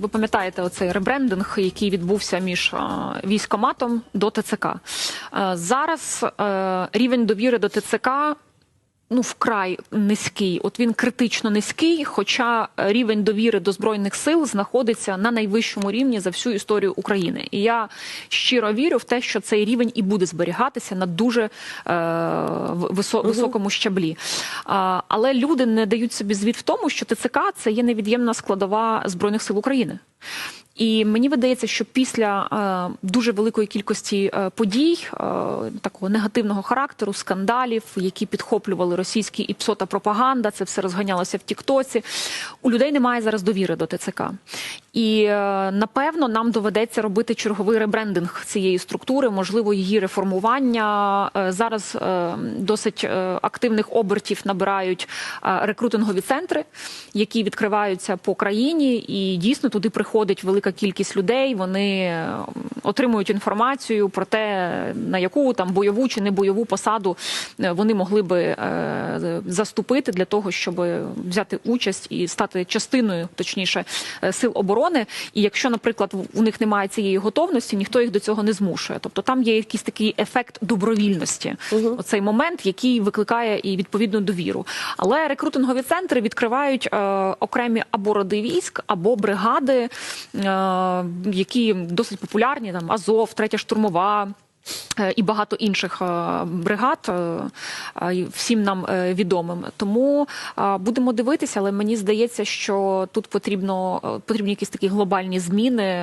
Ви пам'ятаєте оцей ребрендинг, який відбувся між е, військоматом до ТЦК. Е, Зараз е, рівень довіри до ТЦК ну вкрай низький. От він критично низький, хоча рівень довіри до збройних сил знаходиться на найвищому рівні за всю історію України. І я щиро вірю в те, що цей рівень і буде зберігатися на дуже е, висо- високому щаблі. А, але люди не дають собі звіт в тому, що ТЦК це є невід'ємна складова збройних сил України. І мені видається, що після е, дуже великої кількості е, подій е, такого негативного характеру, скандалів, які підхоплювали російські і псота пропаганда, це все розганялося в Тіктоці. У людей немає зараз довіри до ТЦК. І е, напевно нам доведеться робити черговий ребрендинг цієї структури, можливо, її реформування. Е, Зараз е, досить активних обертів набирають рекрутингові центри, які відкриваються по країні, і дійсно туди приходить велика кількість людей. Вони отримують інформацію про те, на яку там бойову чи не бойову посаду вони могли би заступити для того, щоб взяти участь і стати частиною, точніше, сил оборони. І якщо, наприклад, у них немає цієї готовності, ніхто їх до цього не змушує. Тобто там є якийсь такий ефект добровільності, оцей момент, який викликає і відповідну довіру. Але рекрутингові центри відкривають е, окремі або роди військ, або бригади, е, які досить популярні, там Азов, третя штурмова. Е, І багато інших е, бригад е, всім нам відомим. Тому будемо дивитися, але мені здається, що тут потрібно потрібні якісь такі глобальні зміни